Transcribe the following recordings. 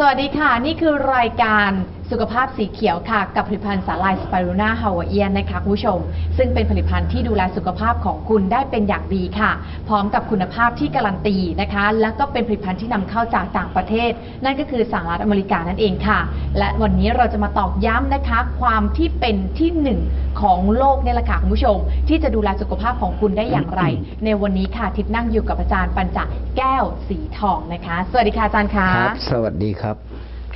สวัสดีค่ะ นี่คือรายการ สุขภาพสีเขียวค่ะ กับผลิตภัณฑ์สาลายสไปรูน่าฮาวาเอียนนะคะคุณผู้ชม ซึ่งเป็นผลิตภัณฑ์ที่ดูแลสุขภาพของคุณได้เป็นอย่างดีค่ะ พร้อมกับคุณภาพที่การันตีนะคะ และก็เป็นผลิตภัณฑ์ที่นำเข้าจากต่างประเทศ นั่นก็คือสหรัฐอเมริกานั่นเองค่ะ และวันนี้เราจะมาตอกย้ำนะคะ ความที่เป็นที่หนึ่งของโลกเนี่ยแหละค่ะคุณผู้ชม ที่จะดูแลสุขภาพของคุณได้อย่างไร ในวันนี้ค่ะทิพย์นั่งอยู่กับอาจารย์ปัญจแก้วสีทองนะคะ สวัสดีค่ะอาจารย์คะครับสวัสดีครับ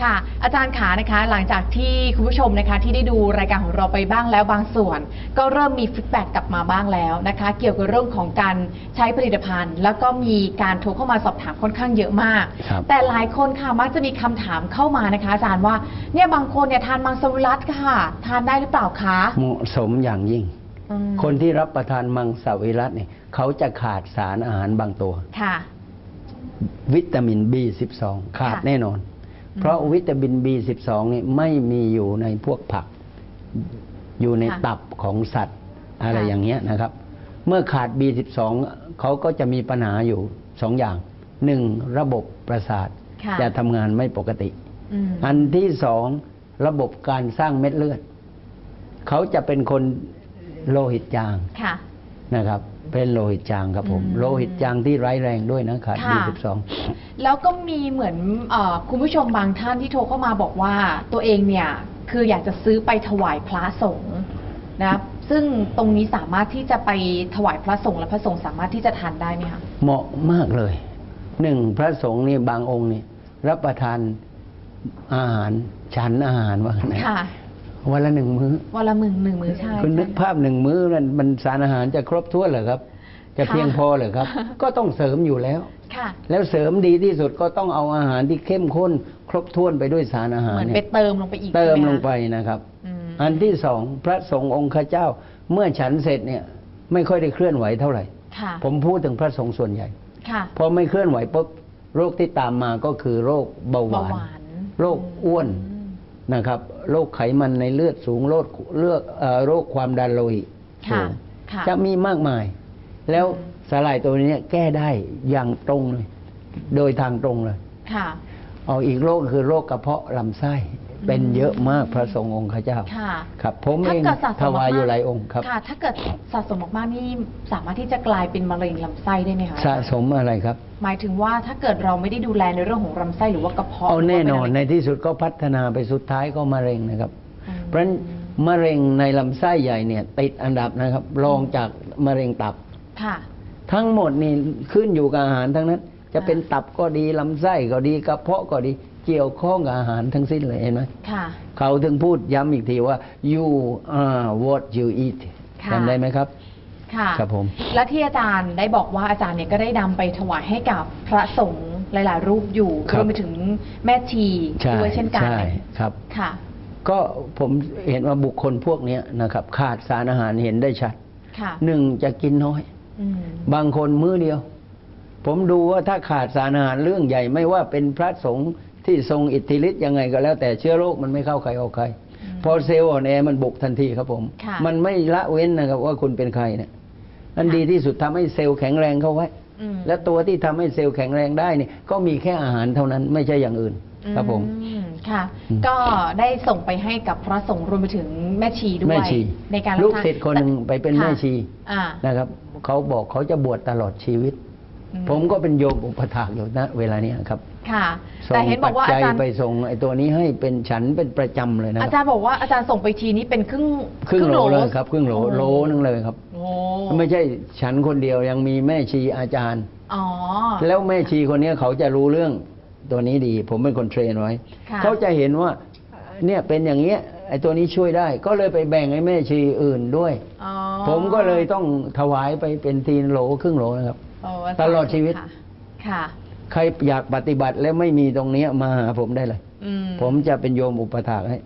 ค่ะ อาจารย์ขานะคะ หลังจากที่คุณผู้ชมนะคะที่ได้ดูรายการของเราไปบ้างแล้วบางส่วน ก็เริ่มมีฟีดแบ็กกลับมาบ้างแล้วนะคะ เกี่ยวกับเรื่องของการใช้ผลิตภัณฑ์ แล้วก็มีการโทรเข้ามาสอบถามค่อนข้างเยอะมาก ครับแต่หลายคนค่ะมักจะมีคำถามเข้ามานะคะ อาจารย์ว่าเนี่ยบางคนเนี่ยทานมังสวิรัตค่ะ ทานได้หรือเปล่าคะเหมาะสมอย่างยิ่ง อืมคนที่รับประทานมังสวิรัตเนี่ยเขาจะขาดสารอาหารบางตัว ค่ะ วิตามิน B12 ขาดค่ะ แน่นอนอืม เพราะวิตามิน B12 นี่ไม่มีอยู่ในพวกผัก อยู่ในค่ะตับของสัตว์อะไรค่ะอย่างเงี้ยนะครับ เมื่อขาด B12 เขาก็จะมีปัญหาอยู่สองอย่างหนึ่งระบบประสาทค่ะจะทำงานไม่ปกติอืมอันที่สองระบบการสร้างเม็ดเลือด เขาจะเป็นคนโลหิตจางค่ะ นะครับ เป็นโลหิตจางครับผมอืมโลหิตจางที่ร้ายแรงด้วยนะขาด ค่ะ B12 แล้วก็มีเหมือนเออคุณผู้ชมบางท่านที่โทรเข้ามาบอกว่าตัวเองเนี่ย คืออยากจะซื้อไปถวายพระสงฆ์นะครับซึ่งตรงนี้สามารถที่จะไปถวายพระสงฆ์และพระสงฆ์สามารถที่จะทานได้ไหมคะ เหมาะมากเลยหนึ่งพระสงฆ์นี่บางองค์นี่รับประทานอาหารฉันอาหารว่างั้นนะค่ะ วันละหนึ่งมื้อวันละหมื่นหนึ่งมื้อใช่คุณนึกใช่ภาพหนึ่งมื้อนั้นมันสารอาหารจะครบถ้วนเหรอครับ จะค่ะเพียงพอเหรอครับ ก็ต้องเสริมอยู่แล้วค่ะแล้วเสริมดีที่สุดก็ต้องเอาอาหารที่เข้มข้น ครบถ้วนไปด้วยสารอาหารเหมือนเนี่ไปยเติมลงไปอีกเติมใช่หลคะงไปนะครับอืมอันที่สองพระสงฆ์องค์ข้าเจ้า เมื่อฉันเสร็จเนี่ยไม่ค่อยได้เคลื่อนไหวเท่าไหร่ค่ะผมพูดถึงพระสงฆ์ส่วนใหญ่ค่ะพอไม่เคลื่อนไหวปุ๊บโรคที่ตามมาก็คือโรคเบาหานเบาวหวาน โรคอ้วนอืม นะครับโรคไขมันในเลือดสูงโรคเลือดเอ่อโรคความดันโลหิตสูค่ะงค่ะจะมีมากมาย แล้วสาหร่ายตัวนี้แก้ได้อย่างตรงเลย โดยทางตรงเลยค่ะเอาอีกโรคคือโรคกระเพาะลำไส้ เป็นเยอะมากพระสงฆ์องค์ข้าเจ้าค่ะ ครับผมถ้าเองเกิดสะสถมวายมากๆอยู่หลายองค์ครับค่ะ ถ้าเกิดสะสมมากๆนี่สามารถที่จะกลายเป็นมะเร็งลำไส้ได้ไหมคะสะสมอะไรครับ หมายถึงว่าถ้าเกิดเราไม่ได้ดูแลในเรื่องของลำไส้หรือว่ากระเพาะเอาแน่นอนหรืในว่าเป็ะไรที่สุดก็พัฒนาไปสุดท้ายก็มะเร็งนะครับอืมเพราะฉะนั้นมะเร็งในลำไส้ใหญ่เนี่ย ติดอันดับนะครับรองจากมะเร็งตับค่ะ ทั้งหมดนี่ขึ้นอยู่กับอาหารทั้งนั้น จะเป็นอ่าตับก็ดีลำไส้ก็ดีกระเพาะก็ดี เกี่ยวข้องกับอาหารทั้งสิ้นเลยเห็นไหมค่ะเขาถึงพูดย้ำอีกทีว่า you are what you eat ค่ะจำได้ไหมครับค่ะครับผม และที่อาจารย์ได้บอกว่าอาจารย์เนี่ยก็ได้นำไปถวายให้กับพระสงฆ์หลาย ๆ รูปอยู่ครัรบวมไปถึงแม่ชีใช่ด้วยเช่นกันใช่ครับค่ะ ก็ผมเห็นว่าบุคคลพวกเนี้ยนะครับ ขาดสารอาหารเห็นได้ชัดค่ะหนึ่งจะกินน้อยอืมบางคนมื้อเดียว ผมดูว่าถ้าขาดสารอาหารเรื่องใหญ่ไม่ว่าเป็นพระสงฆ์ ที่ทรงอิทธิฤทธิ์ยังไงก็แล้วแต่เชื้อโรคมันไม่เข้าใครออกใครอืมพอเซลล์อ่อนแอมันบุกทันทีครับผมค่ะมันไม่ละเว้นนะครับว่าคุณเป็นใครเนี่ยอันค่ะดีที่สุดทำให้เซลล์แข็งแรงเข้าไว้อืมและตัวที่ทำให้เซลล์แข็งแรงได้นี่ก็มีแค่อาหารเท่านั้นไม่ใช่อย่างอื่นครับผมอืมค่ะอืมก็ได้ส่งไปให้กับพระสงฆ์รวมไปถึงแม่ชีด้วยแม่ชีในการลูกรับศิษย์คนหนึ่งไปเป็นค่ะแม่ชีอ่านะครับเขาบอกเขาจะบวชตลอดชีวิตอืผมก็เป็นโยมอุปถากอยู่นะเวลาเนี้ยครับ ค่ะ ส่แต่งเห็นบปัอจกว่าจัอายจารย์ ไปส่งไอ้ตัวนี้ให้เป็นฉันเป็นประจำเลยนะคอารับจารย์บอกว่าอาจารย์ส่งไปทีนี้เป็นครึ่งครึ่งโหลเลยครับครึ่งโหลอ้โหลนึงเลยครับ โอ้ไม่ใช่ฉันคนเดียวยังมีแม่ชีอาจารย์ อ๋อ แล้วแม่ชีคนเนี้ยเขาจะรู้เรื่องตัวนี้ดี ผมเป็นคนเทรนไว้ ค่ะ เขาจะเห็นว่าเนี่ยเป็นอย่างเงี้ยไอ้ตัวนี้ช่วยได้ ก็เลยไปแบ่งให้แม่ชีอื่นด้วย อ๋อผมก็เลยต้องถวายไปเป็นทีนโหลครึ่งโหลนะครับ โอ้ตลอดชีวิต ค่ะค่ะ ใครอยากปฏิบัติแล้วไม่มีตรงเนี้ยมาหาผมได้เลย อืผมจะเป็นโยมอุปถากให้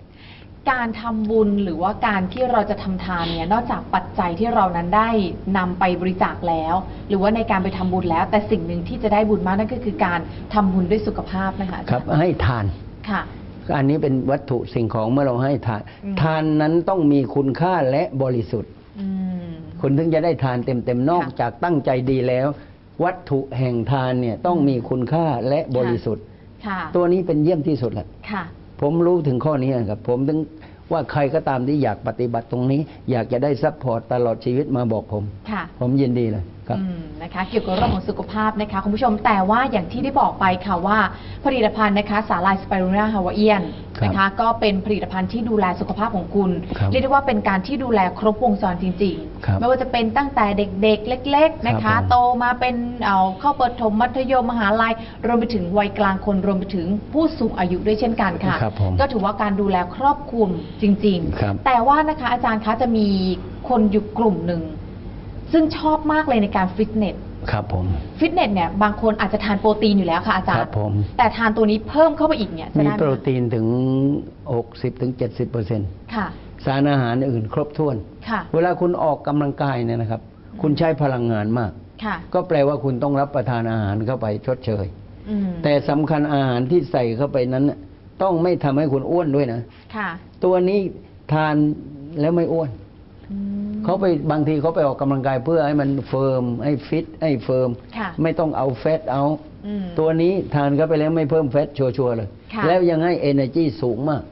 การทำบุญหรือว่าการที่เราจะทำทานเนี่ยนอกจากปัจจัยที่เรานั้นได้นำไปบริจาคแล้ว หรือว่าในการไปทำบุญแล้ว แต่สิ่งหนึ่งที่จะได้บุญมากนั่นก็คือการทำบุญด้วยสุขภาพนะคะครับ ให้ทาน ค่ะ อันนี้เป็นวัตถุสิ่งของเมื่อเราให้ทาน อืม ทานนั้นต้องมีคุณค่าและบริสุทธิ์ อืม คุณถึงจะได้ทานเต็มๆนอกค่ะ จากตั้งใจดีแล้ว วัตถุแห่งทานเนี่ยต้องมีคุณค่าและบริสุทธิ์ ค่ะ ตัวนี้เป็นเยี่ยมที่สุดแหละค่ะ ผมรู้ถึงข้อนี้ครับ ผมถึงว่าใครก็ตามที่อยากปฏิบัติตรงนี้ อยากจะได้ซัพพอร์ตตลอดชีวิตมาบอกผม ค่ะ ผมยินดีเลย ครับอืมนะคะเกี่ยวกับเรื่องของสุขภาพนะคะคุณผู้ชมแต่ว่าอย่างที่ได้บอกไปค่ะว่าผลิตภัณฑ์นะคะสาลายสไปรูนาฮาวาเอียนครับนะคะก็เป็นผลิตภัณฑ์ที่ดูแลสุขภาพของคุณครับเรียกได้ว่าเป็นการที่ดูแลครบวงจรจริงครับๆไม่ว่าจะเป็นตั้งแต่เด็กๆ เล็ก ๆนะครัคะบผมโตมาเป็นเอาเข้าประถมมัธยมมหาลัย รวมไปถึงวัยกลางคนรวมไปถึงผู้สูงอายุด้วยเช่นกันค่ะครับผมก็ถือว่าการดูแลครอบคลุมจริงครับๆแต่ว่านะคะอาจารย์คะจะมีคนอยู่กลุ่มหนึ่ง ซึ่งชอบมากเลยในการฟิตเนสครับผม ฟิตเนสเนี่ยบางคนอาจจะทานโปรตีนอยู่แล้วค่ะอาจารครัย์ บผม แต่ทานตัวนี้เพิ่มเข้าไปอีกเนี่ยจะมีได้ไหโปรมตีนถึง60ถึง70เปอร์เซ็นต์ ค่ะ สารอาหารอื่นครบถ้วน ค่ะ เวลาคุณออกกำลังกายเนี่ยนะครับ คุณใช้พลังงานมาก ค่ะก็แปลว่าคุณต้องรับประทานอาหารเข้าไปชดเชย อืมแต่สำคัญอาหารที่ใส่เข้าไปนั้นน่ะต้องไม่ทำให้คุณอ้วนด้วยนะ ค่ะตัวนี้ทานแล้วไม่อ้วน อืม เขาไปบางทีเขาไปออกกำลังกายเพื่อให้มันเฟิร์มให้ฟิตให้เฟิร์มค่ะไม่ต้องเอาแฟตเอาอืมตัวนี้ทานเข้าไปแล้วไม่เพิ่มแฟตชัวร์ๆเลยค่ะแล้วยังให้ energy สูงมาก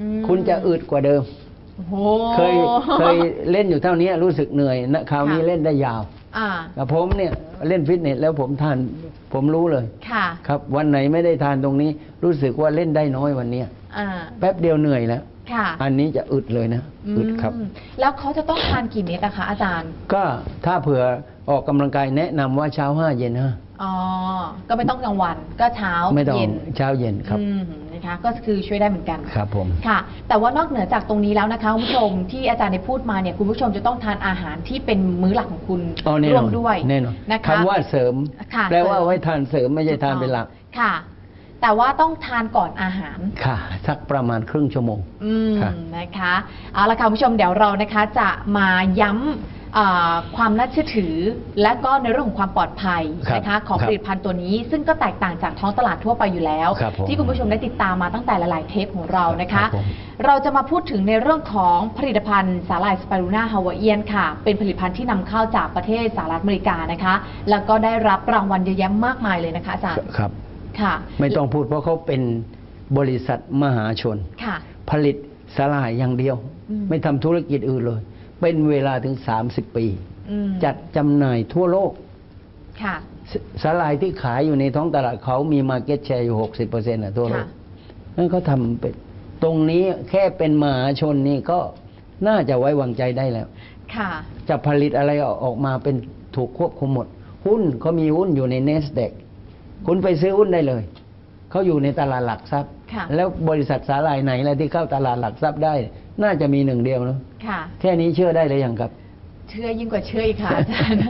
อืมคุณจะอึดกว่าเดิมโอ้โหเคยเคยเล่นอยู่เท่านี้รู้สึกเหนื่อยนะคราวนี้ค่ะเล่นได้ยาวอ่าแต่ผมเนี่ยเล่นฟิตเนสแล้วผมทานผมรู้เลยค่ะครับ วันไหนไม่ได้ทานตรงนี้ รู้สึกว่าเล่นได้น้อยวันเนี้ยอ่าแป๊บเดียวเหนื่อยแล้ว ค่ะอันนี้จะอึดเลยนะอึดครับอืมแล้วเขาจะต้องทานกี่เม็ดนะคะอาจารย์ ก็ถ้าเผื่อออกกำลังกายแนะนำว่าเช้าห้าเย็นห้าอ๋อ ก็ไม่ต้องกลางวันก็เช้าไม่ต้องเย็นเช้าเย็นครับ อืมนะคะ ก็คือช่วยได้เหมือนกัน ครับผม ค่ะ แต่ว่านอกเหนือจากตรงนี้แล้วนะคะคุณผู้ชมที่อาจารย์ได้พูดมาเนี่ยคุณผู้ชมจะต้องทานอาหารที่เป็นมื้อหลักของคุณอ๋อแน่ร่นวอมนด้วยแน่นอนนะคะ คำว่าเสริม ค่ะแปลว่าเสริม ไว้ทานเสริมไม่ใช่ทานเป็นหลัก ค่ะ แต่ว่าต้องทานก่อนอาหาร ค่ะ สักประมาณครึ่งชั่วโมง อืมค่ะ นะคะเอาละค่ะคุณผู้ชมเดี๋ยวเรานะคะจะมาย้ำอ่าความน่าเชื่อถือ และก็ในเรื่องของความปลอดภัยครับนะคะของครัผบลิตภัณฑ์ตัวนี้ ซึ่งก็แตกต่างจากท้องตลาดทั่วไปอยู่แล้ว ครับผมที่คุณผู้ชมได้ติดตามมาตั้งแต่หลาย ๆ เทปของเรานะคะ ครับผมเราจะมาพูดถึงในเรื่องของผลิตภัณฑ์สาหร่ายสไปรูนาฮาวาเอียนค่ะ เป็นผลิตภัณฑ์ที่นำเข้าจากประเทศสหรัฐอเมริกานะคะ แล้วก็ได้รับรางวัลเยอะแยะมากมายเลยนะคะอาจารย์ ครับ ค่ะ ไม่ต้องพูดเพราะเขาเป็นบริษัทมหาชน ค่ะ ผลิตสลายอย่างเดียว อืม ไม่ทำธุรกิจอื่นเลย เป็นเวลาถึง 30 ปี อืมจัดจำหน่ายทั่วโลกค่ะ สสลายที่ขายอยู่ในท้องตลาดเขามีมาเก็ตแชร์อยู่ 60%เปอร์เซ็นต์ทั่วโลกค่ะ นั่นเขาทำเป็นตรงนี้แค่เป็นมหาชนนี่ก็น่าจะไว้วางใจได้แล้ว ค่ะ จะผลิตอะไรออกออกมาเป็นถูกควบคุมหมด หุ้นเขามีหุ้นอยู่ใน n นสเ a q คุณไปซื้อหุ้นได้เลย เขาอยู่ในตลาดหลักทรัพย์ค่ะแล้วบริษัทสาหร่ายไหนแล้วที่เข้าตลาดหลักทรัพย์ได้ น่าจะมีหนึ่งเดียวเนอะค่ะแค่นี้เชื่อได้เลยยังครับ เชื่อยิ่งกว่าเชื่ออีกค่ะอาจารย์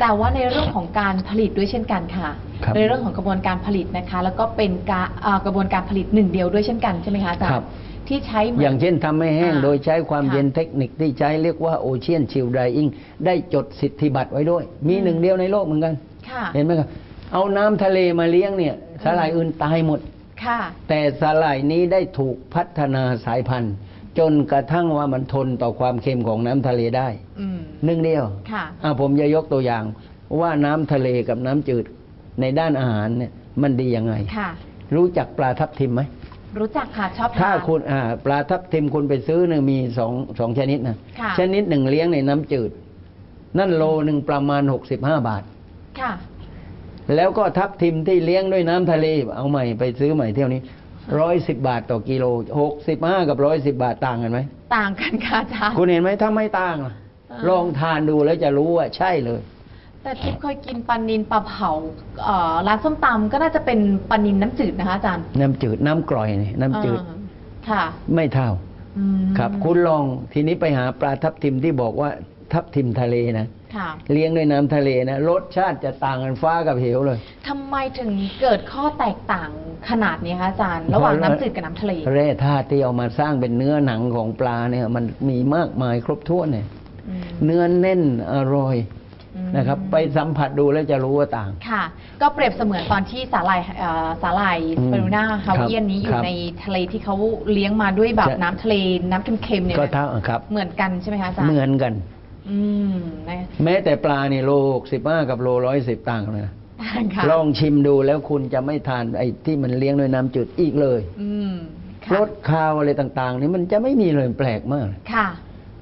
แต่ว่าในเรื่องของการผลิตด้วยเช่นกันค่ะครับในเรื่องของกระบวนการผลิตนะคะ แล้วก็เป็นการอ่ากระบวนการผลิตหนึ่งเดียวด้วยเช่นกันใช่ไหมคะอาจารครับย์ที่ใช้หมืนอย่างเช่นทำให้แห้งอ่าโดยใช้ความค่ะเย็นเทคนิคที่ใช้เรียกว่าโอเชียนชิลไดอิงได้จดสิทธิบัตรไว้ด้วย มีอืมหนึ่งเดียวในโลกเหมือนกันค่ะเห็นไหมครับ เอาน้ำทะเลมาเลี้ยงเนี่ยสาหร่ายอื่นตายหมด ค่ะ แต่สาหร่ายนี้ได้ถูกพัฒนาสายพันธุ์ จนกระทั่งว่ามันทนต่อความเค็มของน้ำทะเลได้อืม หนึ่งเดียวค่ะ อะผมจะยกตัวอย่าง ว่าน้ำทะเลกับน้ำจืดในด้านอาหารเนี่ยมันดียังไง ค่ะ รู้จักปลาทับทิมไหม รู้จักค่ะชอบทาน ถ้าคุณอ่าปลาทับทิมคุณไปซื้อเนี่ยมีสองสองชนิดนะค่ะ ชนิดหนึ่งเลี้ยงในน้ำจืด นั่นโลหนึ่งประมาณ65บาท ค่ะ แล้วก็ทับทิมที่เลี้ยงด้วยน้ำทะเล เอาใหม่ไปซื้อใหม่เที่ยวนี้ร้อยสิบบาทต่อกิโลหกสิบห้ากับร้อยสิบาทต่างกันไหมต่างกันค่ะอาจารย์คุณเห็นไหมถ้าไม่ต่างล่ะอ่าลองทานดูแล้วจะรู้ว่าใช่เลย แต่ทิพย์เคยกินปลานินปลาเผาเอ่อร้านส้มตำก็น่าจะเป็นปลานินน้ำจืดนะคะอาจารย์น้ำจืดน้ำกร่อยนี่น้ำจืดอ่าค่ะ ไม่เท่าอืมครับ คุณลองทีนี้ไปหาปลาทับทิมที่บอกว่า ทับทิมทะเลนะค่ะเลี้ยงด้วยน้ำทะเลนะรสชาติจะต่างกันฟ้ากับเหวเลย ทำไมถึงเกิดข้อแตกต่างขนาดนี้คะอาจารย์ ระหว่างน้ำจืดกับน้ำทะเล แร่ธาตุที่เอามาสร้างเป็นเนื้อหนังของปลาเนี่ย มันมีมากมายครบถ้วนเนี่ยอืม เนื้อแน่นอร่อยอืม นะครับ ไปสัมผัสดูแล้วจะรู้ว่าต่าง ค่ะ ก็เปรียบเสมือนตอนที่สาหร่ายเอ่อสาหร่ายอืสมเปรูน่าฮาวเอียนนี้อคยู่รับในทะเลที่เขาเลี้ยงมาด้วยแบบใช่ น้ำทะเลน้ำเค็มๆเนี่ยก็นะเท่าครับ เหมือนกันใช่ไหมคะอาจารย์ เหมือนกัน แม้แต่ปลาเนี่ยโลสิบห้ากับโลร้อยสิบต่างกันเลยนะค่ะลองชิมดูแล้วคุณจะไม่ทานไอ้ที่มันเลี้ยงด้วยน้ำจืดอีกเลยอืมรค่ะสคาวอะไรต่าง ๆ นี่มันจะไม่มีเลยแปลกมากค่ะ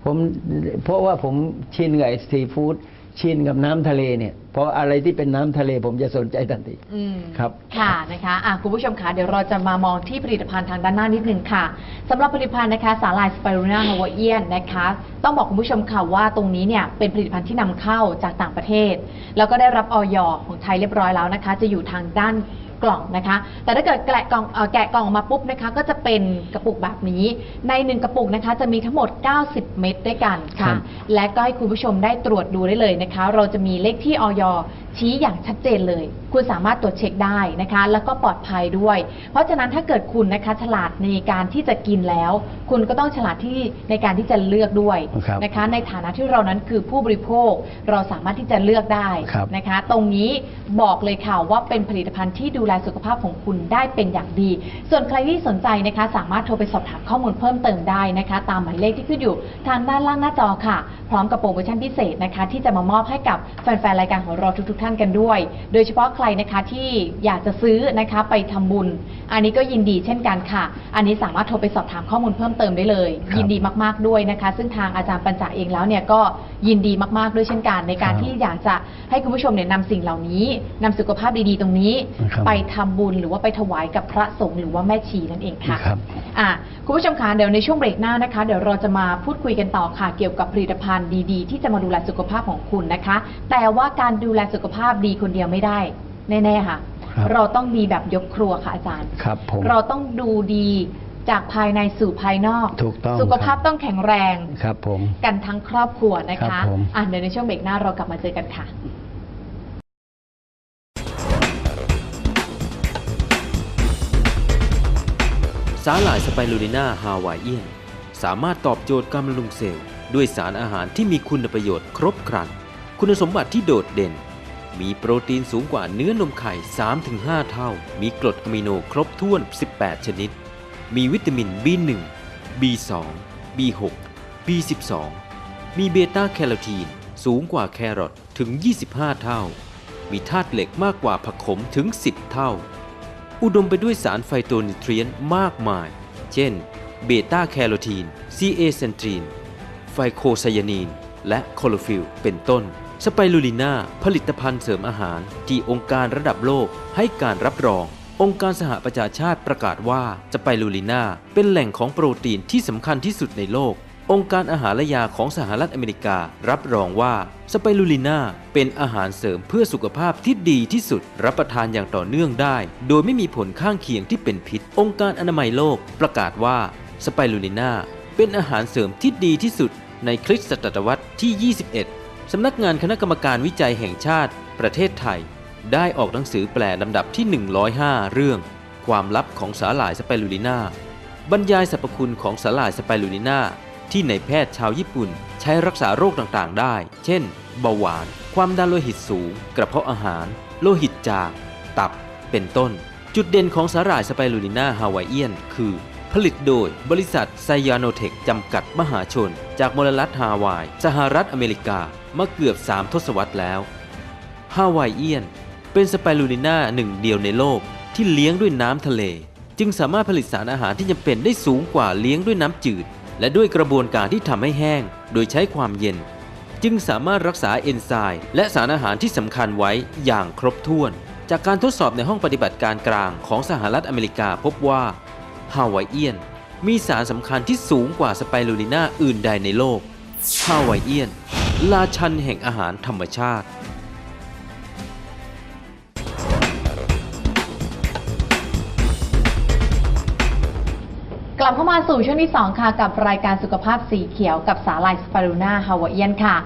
ผมเพราะว่าผมชินกับไอ้ซีฟู้ด ชินกับน้ำทะเลเนี่ยเพราะอะไรที่เป็นน้ำทะเลผมจะสนใจทันทีอืม ครับ ค่ะนะคะอะคุณผู้ชมคะเดี๋ยวเราจะมามองที่ผลิตภัณฑ์ทางด้านหน้านิดนึงค่ะสำหรับผลิตภัณฑ์นะคะสาหร่ายสไปรูน่าฮาวาเอียนนะคะ ต้องบอกคุณผู้ชมค่ะว่าตรงนี้เนี่ยเป็นผลิตภัณฑ์ที่นำเข้าจากต่างประเทศ แล้วก็ได้รับออยของไทยเรียบร้อยแล้วนะคะ จะอยู่ทางด้าน กล่องนะคะ แต่ถ้าเกิดแกะกล่องเอ่อแกะกล่องออกมาปุ๊บนะคะ ก็จะเป็นกระปุกแบบนี้ ในหนึ่งกระปุกนะคะ จะมีทั้งหมด 90 เม็ดด้วยกันครัค่ะบและก็ให้คุณผู้ชมได้ตรวจดูได้เลยนะคะ เราจะมีเลขที่ออยชี้อย่างชัดเจนเลย คุณสามารถตรวจเช็คได้นะคะ แล้วก็ปลอดภัยด้วย เพราะฉะนั้นถ้าเกิดคุณนะคะ ฉลาดในการที่จะกินแล้ว คุณก็ต้องฉลาดที่ในการที่จะเลือกด้วยครับ นะคะ ในฐานะที่เรานั้นคือผู้บริโภค เราสามารถที่จะเลือกได้ครับ นะคะ ตรงนี้บอกเลยค่ะว่าเป็นผลิตภัณฑ์ที่ดูแลสุขภาพของคุณได้เป็นอย่างดี ส่วนใครที่สนใจนะคะ สามารถโทรไปสอบถามข้อมูลเพิ่มเติมได้นะคะ ตามหมายเลขที่ขึ้นอยู่ทางด้านล่างหน้าจอค่ะ พร้อมกับโปรโมชั่นพิเศษนะคะ ที่จะมามอบให้กับแฟนๆรายการของเราทุก ๆ ท่านกันด้วย โดยเฉพาะใครนะคะที่อยากจะซื้อนะคะไปทำบุญ อันนี้ก็ยินดีเช่นกันค่ะ อันนี้สามารถโทรไปสอบถามข้อมูลเพิ่มเติมได้เลยครับยินดีมากๆด้วยนะคะ ซึ่งทางอาจารย์ปัญจาเองแล้วเนี่ยก็ยินดีมากๆด้วยเช่นกัน ในการครับที่อยากจะให้คุณผู้ชมเนี่ยนำสิ่งเหล่านี้นำสุขภาพดีๆตรงนี้ครับไปทำบุญหรือว่าไปถวายกับพระสงฆ์หรือว่าแม่ชีนั่นเองค่ะครับอะคุณผู้ชมคะเดี๋ยวในช่วงเบรกหน้านะคะ เดี๋ยวเราจะมาพูดคุยกันต่อค่ะ เกี่ยวกับผลิตภัณฑ์ดีๆ ที่จะมาดูแลสุขภาพของคุณนะคะ แต่ว่าการดูแลสุขภาพดีคนเดียวไม่ได้แน่ๆค่ะครับเราต้องดีแบบยกครัวค่ะอาจารย์ครับผมเราต้องดูดีจากภายในสู่ภายนอก ถูกต้องสุขภาพครับต้องแข็งแรง ครับผม กันทั้งครอบครัวนะครัคะบผมอะเดี๋ยวในช่วงเบรกหน้าเรากลับมาเจอกันค่ะ สาหร่ายสไปรูลิน่าฮาวายเอียนสามารถตอบโจทย์การบำรุงเซลล์ด้วยสารอาหารที่มีคุณประโยชน์ครบครัน คุณสมบัติที่โดดเด่น มีโปรตีนสูงกว่าเนื้อนมไข่ 3-5 เท่า มีกรดอะมิโนครบถ้วน 18 ชนิด มีวิตามิน B1 B2 B6 B12 มีเบต้าแคโรทีนสูงกว่าแครอทถึง 25 เท่า มีธาตุเหล็กมากกว่าผักขมถึง 10 เท่า อุดมไปด้วยสารไฟโตนิเทรียนมากมาย เช่น เบต้าแคโรทีน ซีเอเซนทรีน ไฟโคไซยานีน และโคโลฟิลเป็นต้น สไปรูลิน่าผลิตภัณฑ์เสริมอาหาร ที่องค์การระดับโลกให้การรับรอง องค์การสหประชาชาติประกาศว่าสไปรูลิน่าเป็นแหล่งของโปรตีนที่สำคัญที่สุดในโลก องค์การอาหารและยาของสหรัฐอเมริกา รับรองว่าสไปรูลิน่าเป็นอาหารเสริมเพื่อสุขภาพที่ดีที่สุด รับประทานอย่างต่อเนื่องได้ โดยไม่มีผลข้างเคียงที่เป็นพิษ องค์การอนามัยโลกประกาศว่าสไปรูลิน่าเป็นอาหารเสริมที่ดีที่สุด ในคริสตศตวรรษที่ 21 สำนักงานคณะกรรมการวิจัยแห่งชาติ ประเทศไทย ได้ออกหนังสือแปลลำดับที่ 105 เรื่อง ความลับของสาหร่ายสไปรูลิน่าบรรยายสรรพคุณของสาหร่ายสไปรูลิน่า ที่ในแพทย์ชาวญี่ปุ่นใช้รักษาโรคต่างๆ ได้ เช่น เบาหวาน ความดันโลหิตสูง กระเพาะอาหาร โลหิตจาง ตับ เป็นต้น จุดเด่นของสาหร่ายสไปรูลิน่าฮาวายเอียน คือ ผลิตโดยบริษัทไซยาโนเทคจำกัดมหาชน จากมลรัฐฮาวาย สหรัฐอเมริกา มาเกือบ 3 ทศวรรษแล้วฮาวายเอียน เป็นสไปรูลิน่าหนึ่งเดียวในโลกที่เลี้ยงด้วยน้ำทะเล จึงสามารถผลิตสารอาหารที่จำเป็นได้สูงกว่าเลี้ยงด้วยน้ำจืด และด้วยกระบวนการที่ทำให้แห้ง โดยใช้ความเย็น จึงสามารถรักษาเอนไซม์และสารอาหารที่สำคัญไว้อย่างครบถ้วน จากการทดสอบในห้องปฏิบัติการกลางของสหรัฐอเมริกาพบว่าฮาวายเอียน มีสารสำคัญที่สูงกว่าสไปรูลิน่าอื่นใดในโลกฮาวายเอียนราชันแห่งอาหารธรรมชาติ มาสู่ช่วงที่ 2 ค่ะ กับรายการสุขภาพสีเขียวกับสาลายสปารูน่าฮาวาเอียนค่ะ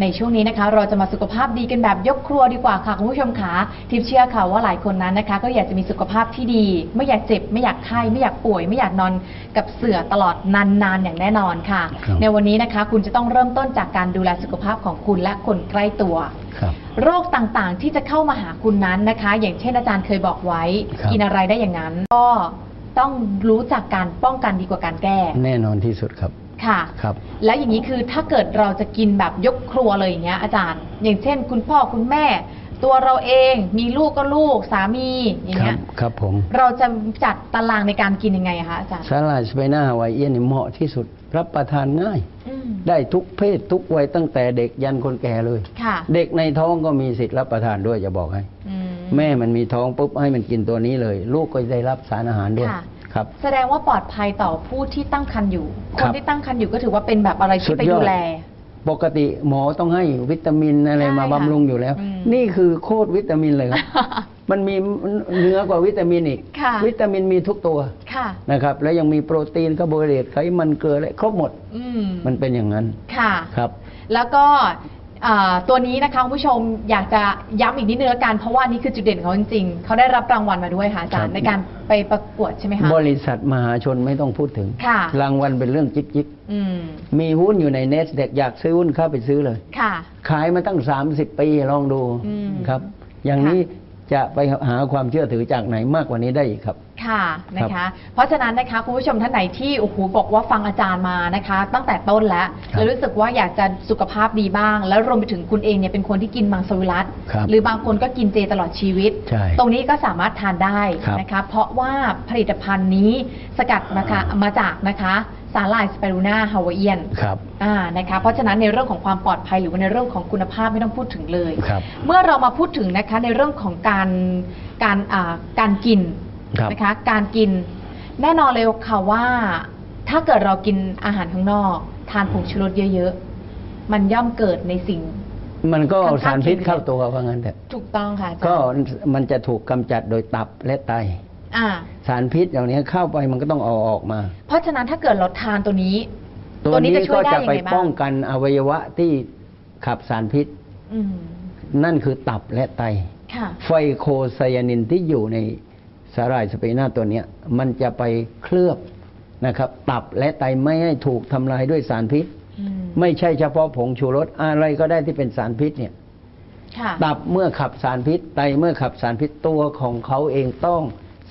ในช่วงนี้นะคะ เราจะมาสุขภาพดีกันแบบยกครัวดีกว่าค่ะ คุณผู้ชมค่ะทิพย์เชื่อค่ะว่าหลายคนนั้นนะคะ ก็อยากจะมีสุขภาพที่ดี ไม่อยากเจ็บ ไม่อยากไข้ ไม่อยากป่วย ไม่อยากนอนกับเสื่อตลอดนานๆอย่างแน่นอนค่ะ ครับ ในวันนี้นะคะ คุณจะต้องเริ่มต้นจากการดูแลสุขภาพของคุณและคนใกล้ตัว ครับ โรคต่างๆ ที่จะเข้ามาหาคุณนั้นนะคะ อย่างเช่นอาจารย์เคยบอกไว้ ครับ กินอะไรได้อย่างนั้น ก็ ต้องรู้จักการป้องกันดีกว่าการแก้ แน่นอนที่สุดครับ ค่ะครับ แล้วอย่างนี้คือถ้าเกิดเราจะกินแบบยกครัวเลยอย่างเงี้ยอาจารย์ อย่างเช่น คุณพ่อคุณแม่ ตัวเราเองมีลูกก็ลูกสามีอย่างครัเงี้บยครับผม เราจะจัดตารางในการกินยังไงอะคะอาจารย์สาหร่ายสไปน่าฮาวายเอียนนี่เหมาะที่สุดรับประทานง่าย อืม ได้ทุกเพศทุกวัยตั้งแต่เด็กยันคนแก่เลย ค่ะ เด็กในท้องก็มีสิทธิ์รับประทานด้วยจะบอกให้อื แม่มันมีท้องปุ๊บให้มันกินตัวนี้เลย ลูกก็ได้รับสารอาหารด้วยค่ะ ครับ แสดงว่าปลอดภัยต่อผู้ที่ตั้งครรภ์อยู่ คครับนที่ตั้งครรภ์อยู่ก็ถือว่าเป็นแบบอะไรสุที่ดไปยอด ดูแล ปกติหมอต้องให้วิตามินอะไรใช่มาค่ะบำรุงอยู่แล้ว อืมนี่คือโคตรวิตามินเลยครับ มันมีเนื้อกว่าวิตามินอีก ค่ะ วิตามินมีทุกตัวค่ะ นะครับ แล้วยังมีโปรตีนคาร์โบไฮเดรตไขมันเกลืออะไรครบหมด อืมมันเป็นอย่างนั้นค่ะ ครับ แล้วก็ อ่าตัวนี้นะคะคุณผู้ชมอยากจะย้ำอีกนิดนึงละกัน เพราะว่านี่คือจุดเด่นของเขาจริงๆ เขาได้รับรางวัลมาด้วยค่ะอาจารครัย์บในการไปประกวดใช่ไหมคะ บริษัทมหาชนไม่ต้องพูดถึง ค่ะ รางวัลเป็นเรื่องจิ๊กจิ๊กอืมมีหุ้นอยู่ในเนสเด็กอยากซื้อหุ้นเข้าไปซื้อเลย ค่ะ ขายมาตั้ง 30 ปีลองดูอืมครับ อย่างนี้จะไปหาความเชื่อถือจากไหนมากกว่านี้ได้อีกครับ ค่ะนะคะ เพราะฉะนั้นนะคะคุณผู้ชมท่านไหนที่โอ้โหบอกว่าฟังอาจารย์มานะคะ ตั้งแต่ต้นแล้วครับแล้วรู้สึกว่าอยากจะสุขภาพดีบ้าง แล้วรวมไปถึงคุณเองเนี่ยเป็นคนที่กินมังสวิรัตครับหรือบางคนก็กินเจตลอดชีวิต ใช่ตรงนี้ก็สามารถทานได้ครับนะคะ เพราะว่าผลิตภัณฑ์นี้สกัดมาค่ะมาจากนะคะสาหร่ายสไปรูน่าฮาวายเอียนครับอ่านะคะเพราะฉะนั้นในเรื่องของความปลอดภัยหรือว่าในเรื่องของคุณภาพไม่ต้องพูดถึงเลย ครับ เมื่อเรามาพูดถึงนะคะในเรื่องของการการอ่าการกิน ครับนะคะ การกินแน่นอนเลยค่ะว่า ถ้าเกิดเรากินอาหารข้างนอก ทานผงชูรสเยอะๆ มันย่อมเกิดในสิ่ง มันก็เอาค่อนข้างสารพิษเค็มเข้าตัวว่างั้นแต่ถูกต้องค่ะอาจารย์ก็มันจะถูกกำจัดโดยตับและไต อ่า สารพิษอย่างนี้เข้าไปมันก็ต้องเอาออกมา เพราะฉะนั้นถ้าเกิดเราทานตัวนี้ ตัวนี้จะช่วก็ยได้จะยังไปไงบ้างป้องกันอวัยวะที่ขับสารพิษอืมนั่นคือตับและไตค่ะไฟโคไซยานินที่อยู่ใน สาหร่ายสเปนาตัวเนี้ยมันจะไปเคลือบนะครับ ตับและไตไม่ให้ถูกทำลายด้วยสารพิษอืมไม่ใช่เฉพาะผงชูรสอะไรก็ได้ที่เป็นสารพิษเนี่ยค่ะตับเมื่อขับสารพิษ ไตเมื่อขับสารพิษตัวของเขาเองต้อง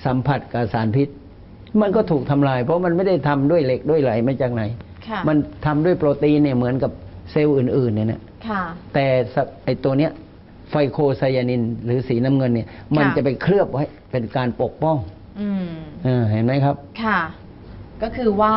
สัมผัสกับสารพิษ มันก็ถูกทำลาย เพราะมันไม่ได้ทำด้วยเหล็กด้วยไหลมาจากไหนค่ะมันทำด้วยโปรตีนเนี่ยเหมือนกับเซลล์อื่นๆเนี่ยนะค่ะแต่สะไอตัวเนี้ย ไฟโคไซยานิน หรือสีน้ำเงินเนี่ย มันค่ะจะไปเคลือบไว้เป็นการปกป้องอืมเออเห็นไหมครับ ค่ะ ก็คือว่า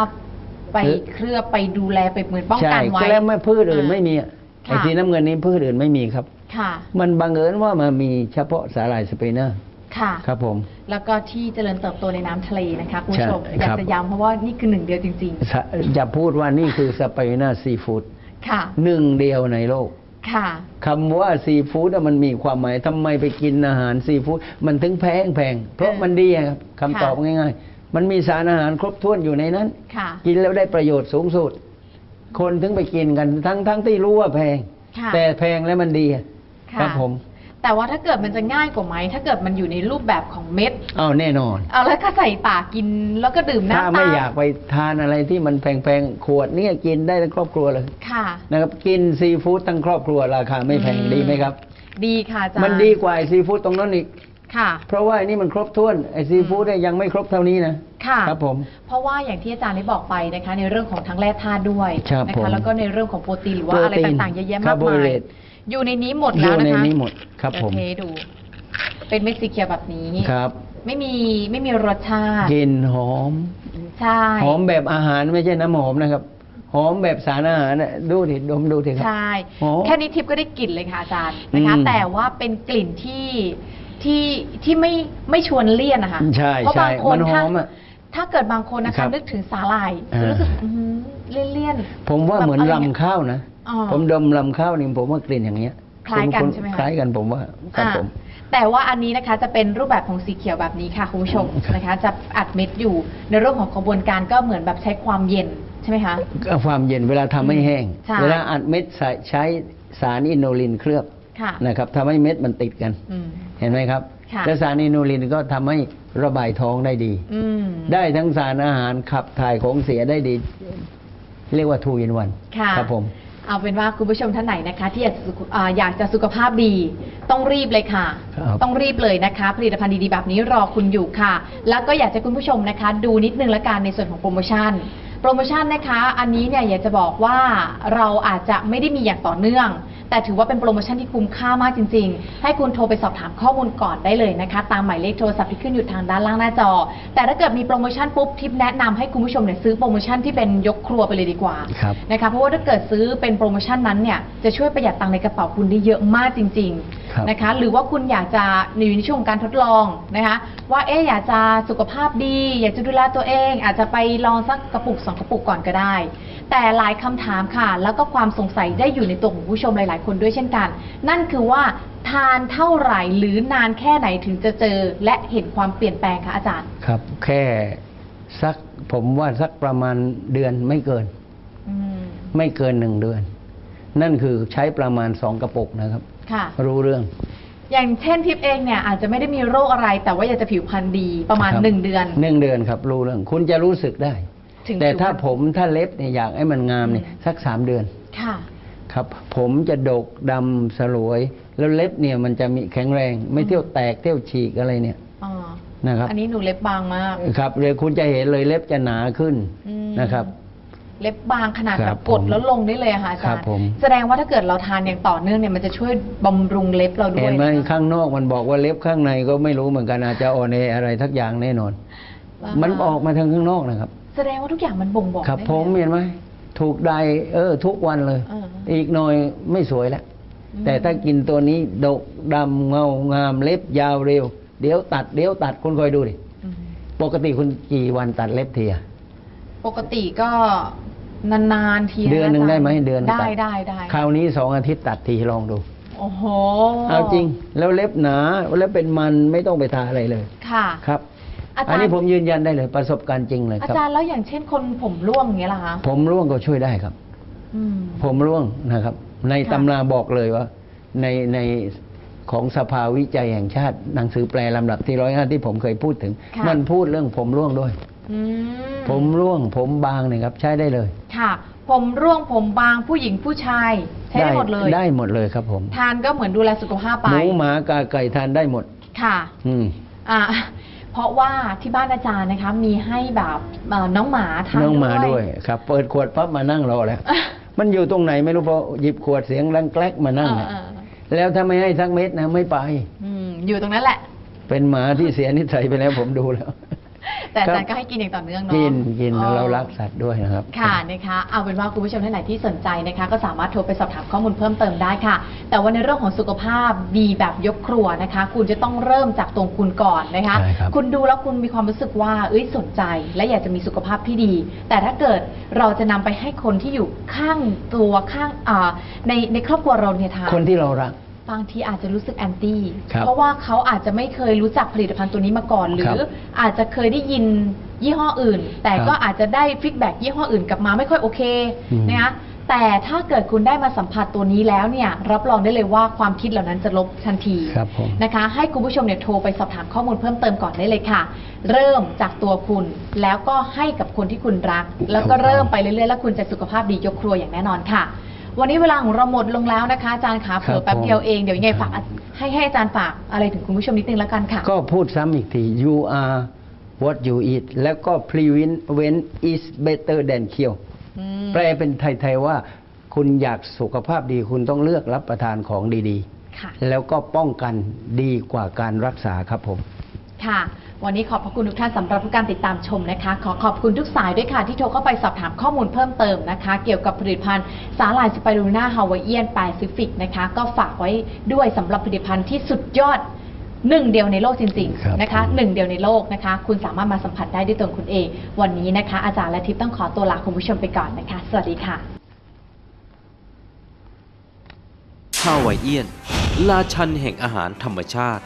ไปคือเคลือบไปดูแลไปเหมือนป้องใช่กันไว้แล้วไม่พืชอื่นอ่าไม่มีอะไอค่ะสีน้ำเงินนี้พืชอื่นไม่มีครับ ค่ะ มันบังเอิญว่ามันมีเฉพาะสาหร่ายสเปนเนอร์ค่ะครับผม แล้วก็ที่เจริญเติบโตในน้ำทะเลนะคะคุณใช่ผู้ชมอยาครักบจะย้ำเพราะว่านี่คือหนึ่งเดียวจริงสะจะพูดว่านี่คือสเปนเนอร์ซีฟู้ดๆค่ะหนึ่งเดียวในโลก ค่ะ คำว่าซีฟู้ดอะมันมีความหมายทำไมไปกินอาหารซีฟู้ดมันถึงแพงแพงเพราะเออมันดีอะครับคำตอบค่ะง่ายๆ มันมีสารอาหารครบถ้วนอยู่ในนั้นค่ะกินแล้วได้ประโยชน์สูงสุด คนถึงไปกินกันทั้งทั้งที่รู้ว่าแพงค่ะแต่แพงแล้วมันดีอะค่ะครับผม แต่ว่าถ้าเกิดมันจะง่ายกว่าไหม ถ้าเกิดมันอยู่ในรูปแบบของเม็ดเอาแน่นอน เอาแล้วก็ใส่ปากกินแล้วก็ดื่มน้ำถ้าไม่ตลอยากไปทานอะไรที่มันแพงๆ ขวดเนี่ยกินได้ทั้งครอบครัวเลยค่ะ นะครับ กินซีฟู้ดทั้งครอบครัวราคาไม่แพงอืม ดีไหมครับ ดีค่ะอาจารย์มันดีกว่าไอ้ซีฟู้ดตรงนั้นอีก ค่ะ เพราะว่าไอ้นี่มันครบถ้วนไอ้ซีฟู้ดเนี่ยยังไม่ครบเท่านี้นะค่ะ ครับผม เพราะว่าอย่างที่อาจารย์ได้บอกไปนะคะ ในเรื่องของทั้งแร่ธาตุด้วยครับนะผมคะแล้วก็ในเรื่องของโปรตีนหรือว่าอะไรโปรตีนต่างๆเยอะแยะมากคาร์โบไฮมายเดรต อยู่ในนี้หมดอแล้วยู่นะในคะนี้หมดครับผม เดี๋ยวเทดู เป็นเม็ดสีเขียวแบบนี้ ครับไม่มีไม่มีรสชาติ กลิ่นหอม ใช่ หอมแบบอาหารไม่ใช่น้ำหอมนะครับ หอมแบบสารอาหารน่ะดูดิดมดูดิครับ ใช่หอมแค่นี้ทิพย์ก็ได้กลิ่นเลยค่ะอาจารย์นะคะ อืมแต่ว่าเป็นกลิ่นที่ที่ที่ไม่ไม่ชวนเลี่ยนนะคะใช่เพราะใช่บางคนมันหถ้าอมอะถ้าเกิดบางคนนะครัคะบนึกถึงสาหร่ายอ่า รู้สึกอื้อหือเลี่ยนๆผมว่าเหมือนแบบะไรลำข้าวนะอ๋อ ผมดมลำข้าวนี่ผมว่ากลิ่นอย่างเงี้ยคล้ายกันณใช่ไหมคะ คล้ายกันผมว่าครับอ่าผม แต่ว่าอันนี้นะคะจะเป็นรูปแบบของสีเขียวแบบนี้ค่ะคุณผู้ชมครับนะคะ จะอัดเม็ดอยู่ในเรื่องของกระบวนการก็เหมือนแบบใช้ความเย็นใช่ไหมคะก็ความเย็นเวลาทำให้แห้งใช่เวลาอัดเม็ดใส่ใช้สารอินโนลินเคลือบค่ะนะครับทำให้เม็ดมันติดกันอืมเห็นไหมครับค่ะและสารอินโนลินก็ทำให้ระบายท้องได้ดีอืมได้ทั้งสารอาหารขับถ่ายของเสียได้ดี เรียกว่าทูอินวันค่ะครับผม เอาเป็นว่าคุณผู้ชมท่านไหนนะคะ ที่อยากจะสุขอ่าอยากจะสุขภาพดี ต้องรีบเลยค่ะ ครับ ต้องรีบเลยนะคะ ผลิตภัณฑ์ดีๆแบบนี้รอคุณอยู่ค่ะ แล้วก็อยากจะคุณผู้ชมนะคะ ดูนิดนึงละกันในส่วนของโปรโมชั่น โปรโมชั่นนะคะ อันนี้เนี่ยอยากจะบอกว่าเราอาจจะไม่ได้มีอย่างต่อเนื่อง แต่ถือว่าเป็นโปรโมชั่นที่คุ้มค่ามากจริง ๆ ให้คุณโทรไปสอบถามข้อมูลก่อนได้เลยนะคะ ตามหมายเลขโทรศัพท์ที่ขึ้นอยู่ทางด้านล่างหน้าจอ แต่ถ้าเกิดมีโปรโมชั่นปุ๊บทิปแนะนำให้คุณผู้ชมเนี่ยซื้อโปรโมชั่นที่เป็นยกครัวไปเลยดีกว่าครับ นะคะเพราะว่าถ้าเกิดซื้อเป็นโปรโมชั่นนั้นเนี่ยจะช่วยประหยัดตังค์ในกระเป๋าคุณได้เยอะมากจริงครับๆนะคะหรือว่าคุณอยากจะอยู่ในช่วงของการทดลองนะคะว่าเอ๊ะอยากจะสุขภาพดี อยากจะดูแลตัวเอง อาจจะไปลองสักกระปุกสองกระปุกก่อนก็ได้ แต่หลายคำถามค่ะ แล้วก็ความสงสัยได้อยู่ในตัวของผู้ชมหลาย ๆ คนด้วยเช่นกัน นั่นคือว่าทานเท่าไหร่หรือนานแค่ไหนถึงจะเจอ และเห็นความเปลี่ยนแปลงคะอาจารย์ ครับ แค่สักผมว่าสักประมาณเดือนไม่เกิน อืมไม่เกินหนึ่งเดือน นั่นคือใช้ประมาณสองกระปุกนะครับ ค่ะ รู้เรื่อง อย่างเช่นทิพย์เองเนี่ยอาจจะไม่ได้มีโรคอะไร แต่ว่าอยากจะผิวพรรณดีประมาณครับ หนึ่งเดือน หนึ่งเดือนครับ รู้เรื่อง คุณจะรู้สึกได้ ถึงแต่ถ้าผิวพรรณผมถ้าเล็บเนี่ยอยากให้มันงามเนี่ยอืมสักสามเดือนค่ะครับ ผมจะดกดำสลวย แล้วเล็บเนี่ยมันจะมีแข็งแรง ไม่เที่ยวแตกเที่ยวฉีกอะไรเนี่ยอ๋อนะครับ อันนี้หนูเล็บบางมากครับเดี๋ยวคุณจะเห็นเลยเล็บจะหนาขึ้นอืมนะครับ เล็บบางขนาดคแบรับบกดผมแล้วลงได้เลยอะค่ะอาครัจารบย์ผมแสดงว่าถ้าเกิดเราทานอย่างต่อเนื่องเนี่ยมันจะช่วยบำรุงเล็บเราด้วเห็ยนไหมนะคะข้างนอกมันบอกว่าเล็บข้างในก็ไม่รู้เหมือนกันอาจจะอ่อนแออะไรทักอย่างแน่นอนอ่ามันออกมาทางข้างนอกนะครับ แสดงว่าทุกอย่างมันบ่งบอกครับ ได้ผมเลยเห็นไหมถูกใดเออ ทุกวันเลยเอออีกหน่อยไม่สวยแล้ว อืม แต่ถ้ากินตัวนี้ดกดำเงางามเล็บยาวเร็ว เดี๋ยวตัดเดี๋ยวตัดคุณคอยดูดิ อืมปกติคุณกี่วันตัดเล็บทีอะปกติก็นานๆทีะเดือนหนึ่งาจารย์ได้ไหมเดือนได้ตัได้ได้คราวนี้สองอาทิตย์ตัดทีลองดู โอ้โหเอาจริง แล้วเล็บหนาแล้วเป็นมันไม่ต้องไปทาอะไรเลย ค่ะ ครับ อาจารย์ อันนี้ผมยืนยันได้เลยประสบการณ์จริงเลยอาครับ จารย์แล้วอย่างเช่นคนผมร่วงอย่างเงี้ยล่ะคะผมร่วงก็ช่วยได้ครับ อืม ผมร่วงนะครับ ในค่ะ ตำราบอกเลยว่า ในในของสภาวิจัยแห่งชาติหนังสือแปลลำดับที่ร้อยห้าที่ผมเคยพูดถึง ค่ะ มันพูดเรื่องผมร่วงด้วย อืมผมร่วง ผมบางเนี่ยครับ ใช้ได้เลยค่ะ ผมร่วงผมบางผู้หญิงผู้ชาย ใช้ได้หมดเลยได้หมดเลยครับผมทานก็เหมือนดูแลสุขภาพไปหมูหมากาไก่ทานได้หมด ค่ะ อืม อ่า เพราะว่าที่บ้านอาจารย์นะคะ มีให้แบบเอ่อน้องหมาทานน้องหมาด้วยครับ เปิดขวดปั๊บมานั่งรอแล้ว มันอยู่ตรงไหนไม่รู้พอหยิบขวดเสียงรังแกลกมานั่งเออเนี่ยเออแล้วถ้าไม่ให้สักเม็ดนะไม่ไปอืมอยู่ตรงนั้นแหละ เป็นหมาที่เสียนิสัยไปแล้วผมดูแล้ว แต่อาจารย์คก็บให้กินอย่างต่อเนื่องเนาะกินกินอ๋อเรารักสัตว์ด้วยนะครับ ค่ะนะคะเอาเป็นว่าคุณผู้ชมท่านไหนที่สนใจนะคะ ก็สามารถโทรไปสอบถามข้อมูลเพิ่มเติมได้ค่ะ แต่ว่าในเรื่องของสุขภาพดีแบบยกครัวนะคะ คุณจะต้องเริ่มจากตรงคุณก่อนนะคะ ใช่ครับ คุณดูแล้วคุณมีความรู้สึกว่าเอ้ยสนใจ และอยากจะมีสุขภาพที่ดี แต่ถ้าเกิดเราจะนำไปให้คนที่อยู่ข้างตัวข้างอ่าในในครอบครัวเราเนี่ยทาน คนที่เรารัก บางทีอาจจะรู้สึกแอนตี้ครับเพราะว่าเขาอาจจะไม่เคยรู้จักผลิตภัณฑ์ตัวนี้มาก่อน หรืครัอบอาจจะเคยได้ยินยี่ห้ออื่น แต่ครับก็อาจจะได้ฟีดแบ็กยี่ห้ออื่นกลับมาไม่ค่อยโอเคอืม นะคะแต่ถ้าเกิดคุณได้มาสัมผัสตัวนี้แล้วเนี่ยรับรองได้เลยว่าความคิดเหล่านั้นจะลบทันที ครับผม นะคะให้คุณผู้ชมเนี่ยโทรไปสอบถามข้อมูลเพิ่มเติมก่อนได้เลยค่ะ เริ่มจากตัวคุณแล้วก็ให้กับคนที่คุณรัก แล้วก็เริ่มไปเรื่อยๆ แล้วคุณจะสุขภาพดียกครัวอย่างแน่นอนค่ะ วันนี้เวลาของเราหมดลงแล้วนะคะอาจารย์คะเผลอแป๊บเดียวเองเดี๋ยวยังไงฝากให้ให้อาจารย์ฝากอะไรถึงคุณผู้ชมนิดนึงแล้วกันค่ะ ก็พูดซ้ำอีกที you are what you eat แล้วก็ prevent is better than cure อืมแปลเป็นไทย ๆ ว่า คุณอยากสุขภาพดีคุณต้องเลือกรับประทานของดีค่ะๆแล้วก็ป้องกันดีกว่าการรักษาครับผม ค่ะ วันนี้ขอบพระคุณทุกท่านสำหรับทุกการติดตามชมนะคะ ขอขอบคุณทุกสายด้วยค่ะ ที่โทรเข้าไปสอบถามข้อมูลเพิ่มเติมนะคะ เกี่ยวกับผลิตภัณฑ์สาหร่ายสไปรูน่าฮาวายเอียนแปซิฟิกนะคะ ก็ฝากไว้ด้วยสำหรับผลิตภัณฑ์ที่สุดยอดหนึ่งเดียวในโลกจริงครับ ๆนะคะผมหนึ่งเดียวในโลกนะคะ คุณสามารถมาสัมผัสได้ด้วยตัวคุณเอง วันนี้นะคะ อาจารย์และทิพย์ต้องขอตัวลาคุณผู้ชมไปก่อนนะคะ สวัสดีค่ะ ฮาวายเอียน ราชันแห่งอาหารธรรมชาติ